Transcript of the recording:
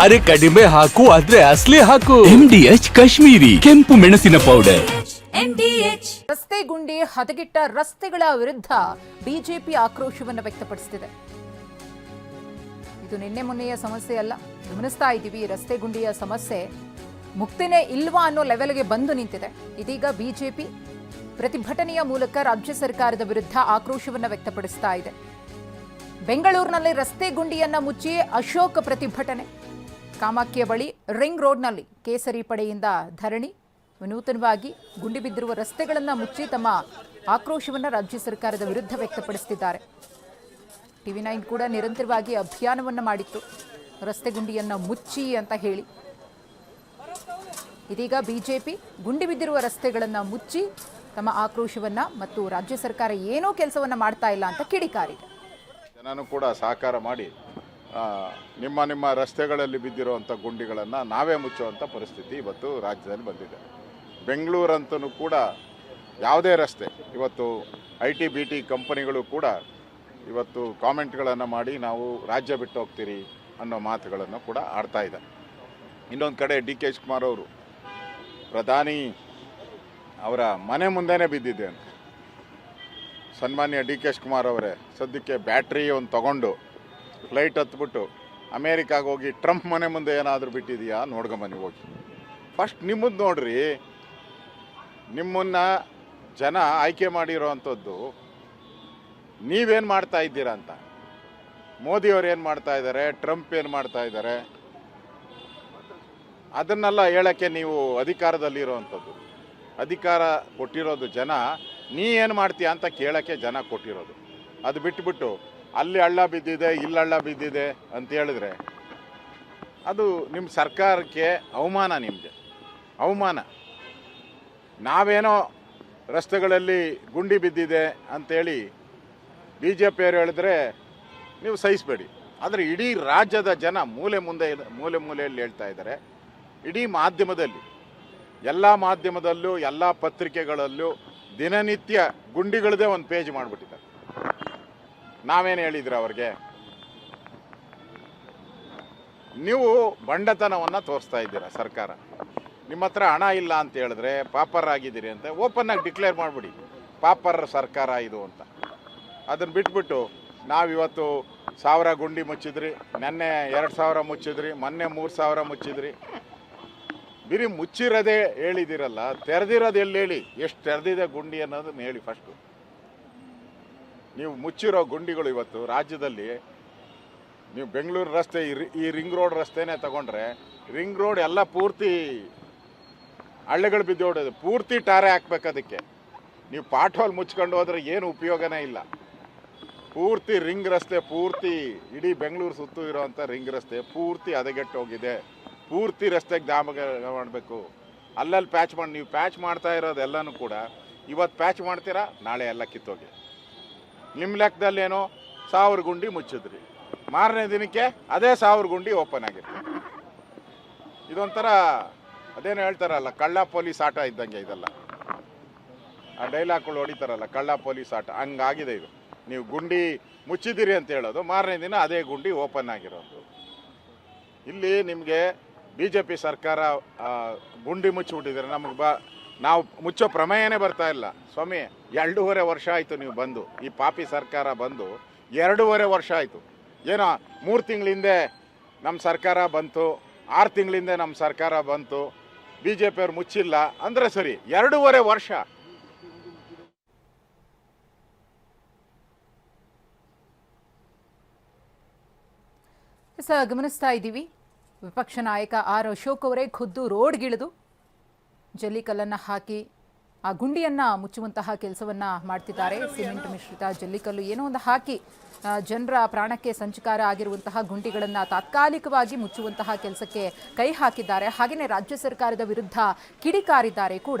ಅರೆ ಕಡಿಮೆ ಹಾಕು ಆದ್ರೆ ಅಸ್ಲಿ ಹಾಕು. ಎಂಡಿಎಚ್ ಕಾಶ್ಮೀರಿ ಕೆಂಪು ಮೆಣಸಿನ ಪೌಡರ್ ರಸ್ತೆ ಗುಂಡಿ ಹದಗೆಟ್ಟ ರಸ್ತೆಗಳ ವಿರುದ್ಧ ಬಿಜೆಪಿ ಆಕ್ರೋಶವನ್ನು ವ್ಯಕ್ತಪಡಿಸುತ್ತಿದೆ ಇದು ನಿನ್ನೆ ಮೊನ್ನೆಯ ಸಮಸ್ಯೆ ಅಲ್ಲ. ಗಮನಿಸ್ತಾ ಇದ್ದೀವಿ ರಸ್ತೆ ಗುಂಡಿಯ ಸಮಸ್ಯೆ ಮುಕ್ತಿನೇ ಇಲ್ವಾ ಅನ್ನೋ ಲೆವೆಲ್ಗೆ ಬಂದು ನಿಂತಿದೆ. ಇದೀಗ ಬಿಜೆಪಿ ಪ್ರತಿಭಟನೆಯ ಮೂಲಕ ರಾಜ್ಯ ಸರ್ಕಾರದ ವಿರುದ್ಧ ಆಕ್ರೋಶವನ್ನು ವ್ಯಕ್ತಪಡಿಸ್ತಾ ಇದೆ. ಬೆಂಗಳೂರಿನಲ್ಲಿ ರಸ್ತೆ ಗುಂಡಿಯನ್ನ ಮುಚ್ಚಿ ಅಶೋಕ್ ಪ್ರತಿಭಟನೆ. ಕಾಮಾಖ್ಯ ಬಳಿ ರಿಂಗ್ ರೋಡ್ನಲ್ಲಿ ಕೇಸರಿ ಪಡೆಯಿಂದ ಧರಣಿ. ನೂತನವಾಗಿ ಗುಂಡಿ ಬಿದ್ದಿರುವ ರಸ್ತೆಗಳನ್ನು ಮುಚ್ಚಿ ತಮ್ಮ ಆಕ್ರೋಶವನ್ನು ರಾಜ್ಯ ಸರ್ಕಾರದ ವಿರುದ್ಧ ವ್ಯಕ್ತಪಡಿಸುತ್ತಿದ್ದಾರೆ ಟಿವಿ ನೈನ್ ಕೂಡ ನಿರಂತರವಾಗಿ ಅಭಿಯಾನವನ್ನು ಮಾಡಿತ್ತು. ರಸ್ತೆ ಗುಂಡಿಯನ್ನು ಮುಚ್ಚಿ ಅಂತ ಹೇಳಿ. ಇದೀಗ ಬಿಜೆಪಿ ಗುಂಡಿ ಬಿದ್ದಿರುವ ರಸ್ತೆಗಳನ್ನು ಮುಚ್ಚಿ ತಮ್ಮ ಆಕ್ರೋಶವನ್ನು ಮತ್ತು ರಾಜ್ಯ ಸರ್ಕಾರ ಏನೋ ಕೆಲಸವನ್ನು ಮಾಡ್ತಾ ಇಲ್ಲ ಅಂತ ಕಿಡಿಕಾರಿದೆ. ಜನನು ಕೂಡ ಸಹಕಾರ ಮಾಡಿ ನಿಮ್ಮ ನಿಮ್ಮ ರಸ್ತೆಗಳಲ್ಲಿ ಬಿದ್ದಿರುವಂಥ ಗುಂಡಿಗಳನ್ನು ನಾವೇ ಮುಚ್ಚುವಂಥ ಪರಿಸ್ಥಿತಿ ಇವತ್ತು ರಾಜ್ಯದಲ್ಲಿ ಬಂದಿದೆ. ಬೆಂಗಳೂರಂತೂ ಕೂಡ ಯಾವುದೇ ರಸ್ತೆ, ಇವತ್ತು ಐ ಟಿ, ಬಿ ಟಿ ಕಂಪನಿಗಳು ಕೂಡ ಇವತ್ತು ಕಾಮೆಂಟ್ಗಳನ್ನು ಮಾಡಿ ನಾವು ರಾಜ್ಯ ಬಿಟ್ಟು ಹೋಗ್ತೀರಿ ಅನ್ನೋ ಮಾತುಗಳನ್ನು ಕೂಡ ಆಡ್ತಾ ಇದೆ. ಇನ್ನೊಂದು ಕಡೆ ಡಿ ಕೆ ಶಿವಕುಮಾರ್ ಅವರು, ಪ್ರಧಾನಿ ಅವರ ಮನೆ ಮುಂದೆನೇ ಅಂತ ಸನ್ಮಾನ್ಯ ಡಿ ಕೆ ಕುಮಾರ್ ಅವರೇ, ಸದ್ಯಕ್ಕೆ ಬ್ಯಾಟ್ರಿ ಒಂದು ತಗೊಂಡು ಫ್ಲೈಟ್ ಹತ್ಬಿಟ್ಟು ಅಮೇರಿಕಾಗೆ ಹೋಗಿ ಟ್ರಂಪ್ ಮನೆ ಮುಂದೆ ಏನಾದರೂ ಬಿಟ್ಟಿದೆಯಾ? ನೋಡ್ಕೊಂಬನ್ನಿ ಹೋಗಿ. ಫಸ್ಟ್ ನಿಮ್ಮದು ನೋಡ್ರಿ. ನಿಮ್ಮನ್ನು ಜನ ಆಯ್ಕೆ ಮಾಡಿರೋ ಅಂಥದ್ದು ನೀವೇನು ಮಾಡ್ತಾ ಇದ್ದೀರಾ ಅಂತ. ಮೋದಿಯವ್ರು ಏನು ಮಾಡ್ತಾ ಇದ್ದಾರೆ ಟ್ರಂಪ್ ಏನು ಮಾಡ್ತಾ ಇದ್ದಾರೆ ಅದನ್ನೆಲ್ಲ ಹೇಳೋಕ್ಕೆ ನೀವು ಅಧಿಕಾರದಲ್ಲಿರೋವಂಥದ್ದು ಅಧಿಕಾರ ಕೊಟ್ಟಿರೋದು ಜನ ನೀ ಏನು ಮಾಡ್ತೀಯ ಅಂತ ಕೇಳೋಕ್ಕೆ ಜನ ಕೊಟ್ಟಿರೋದು. ಅದು ಬಿಟ್ಟುಬಿಟ್ಟು ಅಲ್ಲಿ ಹಳ್ಳ ಬಿದ್ದಿದೆ, ಇಲ್ಲಿ ಹಳ್ಳ ಬಿದ್ದಿದೆ ಅಂತ ಹೇಳಿದ್ರೆ ಅದು ನಿಮ್ಮ ಸರ್ಕಾರಕ್ಕೆ ಅವಮಾನ ನಿಮಗೆ. ಅವಮಾನ. ನಾವೇನೋ ರಸ್ತೆಗಳಲ್ಲಿ ಗುಂಡಿ ಬಿದ್ದಿದೆ ಅಂತೇಳಿ ಬಿ ಜೆ ಪಿಯವರು ಹೇಳಿದ್ರೆ ನೀವು ಸಹಿಸಬೇಡಿ. ಆದರೆ ಇಡೀ ರಾಜ್ಯದ ಜನ ಮೂಲೆ ಮುಂದೆ ಮೂಲೆ ಮೂಲೆಯಲ್ಲಿ ಹೇಳ್ತಾ ಇದ್ದಾರೆ. ಇಡೀ ಮಾಧ್ಯಮದಲ್ಲಿ, ಎಲ್ಲ ಮಾಧ್ಯಮದಲ್ಲೂ, ಎಲ್ಲ ಪತ್ರಿಕೆಗಳಲ್ಲೂ ದಿನನಿತ್ಯ ಗುಂಡಿಗಳದೇ ಒಂದು ಪೇಜ್ ಮಾಡಿಬಿಟ್ಟಿದ್ದಾರೆ. ನಾವೇನು ಹೇಳಿದ್ರು ಅವ್ರಿಗೆ? ನೀವು ಬಂಡತನವನ್ನು ತೋರಿಸ್ತಾ ಇದ್ದೀರಾ ಸರ್ಕಾರ. ನಿಮ್ಮ ಹತ್ರ ಹಣ ಇಲ್ಲ ಅಂತ ಹೇಳಿದ್ರೆ ಪಾಪರ್ ಆಗಿದ್ದೀರಿ ಅಂತ ಓಪನ್ ಆಗಿ ಡಿಕ್ಲೇರ್ ಮಾಡಿಬಿಡಿ. ಪಾಪರ್ ಸರ್ಕಾರ ಇದು ಅಂತ. ಅದನ್ನು ಬಿಟ್ಬಿಟ್ಟು ನಾವಿವತ್ತು ಸಾವಿರ ಗುಂಡಿ ಮುಚ್ಚಿದ್ರಿ, ನೆನ್ನೆ ಎರಡು ಸಾವಿರ ಮುಚ್ಚಿದ್ರಿ, ಮೊನ್ನೆ ಮೂರು ಸಾವಿರ ಮುಚ್ಚಿದ್ರಿ. ಬಿರಿ ಮುಚ್ಚಿರೋದೇ ಹೇಳಿದಿರಲ್ಲ, ತೆರೆದಿರೋದು ಎಲ್ಲಿ ಹೇಳಿ? ಎಷ್ಟು ತೆರೆದಿದೆ ಗುಂಡಿ ಅನ್ನೋದನ್ನ ಹೇಳಿ ಫಸ್ಟು ನೀವು ಮುಚ್ಚಿರೋ ಗುಂಡಿಗಳು ಇವತ್ತು ರಾಜ್ಯದಲ್ಲಿ, ನೀವು ಬೆಂಗಳೂರು ರಸ್ತೆ, ಈ ರಿಂಗ್ ರೋಡ್ ರಸ್ತೆನೇ ತಗೊಂಡ್ರೆ ರಿಂಗ್ ರೋಡ್ ಎಲ್ಲ ಪೂರ್ತಿ ಹಳ್ಳಿಗಳು ಬಿದ್ದು ಹೊಡೋದು ಪೂರ್ತಿ ಟಾರೆ ಹಾಕ್ಬೇಕು ಅದಕ್ಕೆ. ನೀವು ಪಾಠೋಲ್ ಮುಚ್ಕೊಂಡು ಹೋದ್ರೆ ಏನು ಉಪಯೋಗನೇ ಇಲ್ಲ. ಪೂರ್ತಿ ರಿಂಗ್ ರಸ್ತೆ, ಪೂರ್ತಿ ಇಡೀ ಬೆಂಗಳೂರು ಸುತ್ತು ಇರೋವಂಥ ರಿಂಗ್ ರಸ್ತೆ ಪೂರ್ತಿ ಹದಗೆಟ್ಟು ಹೋಗಿದೆ ಪೂರ್ತಿ ರಸ್ತೆಗೆ ದಾಮಗ ಮಾಡಬೇಕು. ಅಲ್ಲಲ್ಲಿ ಪ್ಯಾಚ್ ಮಾಡಿ, ನೀವು ಪ್ಯಾಚ್ ಮಾಡ್ತಾ ಇರೋದೆಲ್ಲನೂ ಕೂಡ ಇವತ್ತು ಪ್ಯಾಚ್ ಮಾಡ್ತೀರಾ? ನಾಳೆ ಎಲ್ಲ ಕಿತ್ತೋಗಿ. ನಿಮ್ಮ ಲೆಕ್ಕದಲ್ಲಿ ಏನೋ ಸಾವಿರ ಗುಂಡಿ ಮುಚ್ಚಿದ್ರಿ. ಮಾರನೇ ದಿನಕ್ಕೆ ಅದೇ ಸಾವಿರ ಗುಂಡಿ ಓಪನ್ ಆಗಿತ್ತು. ಇದೊಂಥರ ಅದೇನು ಹೇಳ್ತಾರಲ್ಲ, ಕಳ್ಳ ಪೊಲೀಸ್ ಆಟ ಇದ್ದಂಗೆ ಇದೆಲ್ಲ. ಆ ಡೈಲಾಗ್ಗಳು ಹೊಡಿತಾರಲ್ಲ, ಕಳ್ಳ ಪೊಲೀಸ್ ಆಟ. ಹಂಗಾಗಿದೆ ಇದು. ನೀವು ಗುಂಡಿ ಮುಚ್ಚಿದ್ದೀರಿ ಅಂತ ಹೇಳೋದು, ಮಾರನೇ ದಿನ ಅದೇ ಗುಂಡಿ ಓಪನ್ ಆಗಿರೋದು. ಇಲ್ಲಿ ನಿಮಗೆ ಬಿ ಜೆ ಪಿ ಸರ್ಕಾರ ಗುಂಡಿ ಮುಚ್ಚಿಬಿಟ್ಟಿದ್ದಾರೆ. ನಮಗೆ ಬ, ನಾವು ಮುಚ್ಚೋ ಪ್ರಮೇಯನೇ ಬರ್ತಾ ಇಲ್ಲ. ಸ್ವಾಮಿ, ಎರಡೂವರೆ ವರ್ಷ ಆಯಿತು ನೀವು ಬಂದು. ಈ ಪಾಪಿ ಸರ್ಕಾರ ಬಂದು ಎರಡೂವರೆ ವರ್ಷ ಆಯಿತು. ಏನೋ ಮೂರು ತಿಂಗಳ ಹಿಂದೆ ನಮ್ಮ ಸರ್ಕಾರ ಬಂತು, ಆರು ತಿಂಗಳಿಂದೆ ನಮ್ಮ ಸರ್ಕಾರ ಬಂತು. ಬಿ ಜೆ ಪಿಯವ್ರು ಮುಚ್ಚಿಲ್ಲ. ಅಂದರೆ ಸರಿ, ಎರಡೂವರೆ ವರ್ಷ. ಗಮನಿಸ್ತಾ ಇದ್ದೀವಿ. ವಿಪಕ್ಷ ನಾಯಕ ಆರ್ ಅಶೋಕ್ ಅವರೇ ಖುದ್ದು ರೋಡ್ಗಿಳಿದು ಜಲ್ಲಿಕಲ್ಲನ್ನು ಹಾಕಿ ಆ ಗುಂಡಿಯನ್ನು ಮುಚ್ಚುವಂತಹ ಕೆಲಸವನ್ನ ಮಾಡ್ತಿದ್ದಾರೆ. ಸಿಮೆಂಟ್ ಮಿಶ್ರಿತ ಜಲ್ಲಿಕಲ್ಲು ಏನೋ ಒಂದು ಹಾಕಿ ಜನರ ಪ್ರಾಣಕ್ಕೆ ಸಂಚಕಾರ ಆಗಿರುವಂತಹ ಗುಂಡಿಗಳನ್ನು ತಾತ್ಕಾಲಿಕವಾಗಿ ಮುಚ್ಚುವಂತಹ ಕೆಲಸಕ್ಕೆ ಕೈ ಹಾಕಿದ್ದಾರೆ. ಹಾಗೆಯೇ ರಾಜ್ಯ ಸರ್ಕಾರದ ವಿರುದ್ಧ ಕಿಡಿಕಾರಿದ್ದಾರೆ ಕೂಡ.